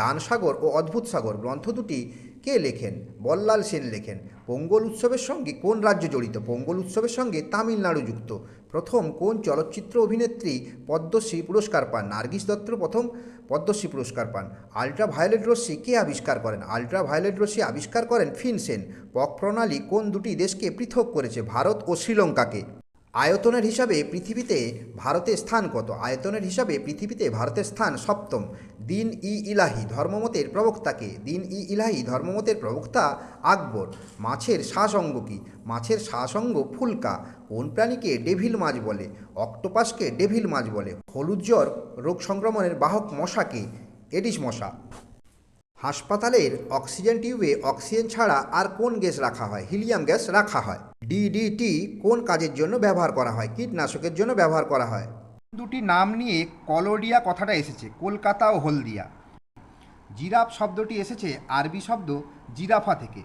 দান সাগর ও অদ্ভুত সাগর গ্রন্থ দুটি কে লেখেন? বল্লাল সেন লেখেন। পোঙ্গল উৎসবের সঙ্গে কোন রাজ্য জড়িত? পোঙ্গল উৎসবের সঙ্গে তামিলনাড়ু যুক্ত। প্রথম কোন চলচ্চিত্র অভিনেত্রী পদ্মশ্রী পুরস্কার পান? নার্গিস দত্ত প্রথম পদ্মশ্রী পুরস্কার পান। আলট্রা ভায়োলেট রশ্মি কে আবিষ্কার করেন? আলট্রা ভায়োলেট রশ্মি আবিষ্কার করেন ফিনসেন পক প্রণালী কোন দুটি দেশকে পৃথক করেছে? ভারত ও শ্রীলঙ্কাকে। আয়তনের হিসাবে পৃথিবীতে ভারতের স্থান কত? আয়তনের হিসাবে পৃথিবীতে ভারতের স্থান সপ্তম। দিন ই ইলাহি ধর্মমতের প্রবক্তাকে দিন ই ইলাহি ধর্মমতের প্রবক্তা আকবর। মাছের শ্বাসঙ্গ কি? মাছের শ্বাসঙ্গ ফুলকা। কোন প্রাণীকে ডেভিল মাছ বলে? অক্টোপাসকে ডেভিল মাছ বলে। হলুদ জ্বর রোগ সংক্রমণের বাহক মশাকে এডিস মশা। হাসপাতালের অক্সিজেন টিউবে অক্সিজেন ছাড়া আর কোন গ্যাস রাখা হয়? হিলিয়াম গ্যাস রাখা হয়। ডিডিটি কোন কাজের জন্য ব্যবহার করা হয়? কীটনাশকের জন্য ব্যবহার করা হয়। দুটি নাম নিয়ে কলোডিয়া কথাটা এসেছে, কলকাতা ও হলদিয়া। জিরাফ শব্দটি এসেছে আরবি শব্দ জিরাফা থেকে।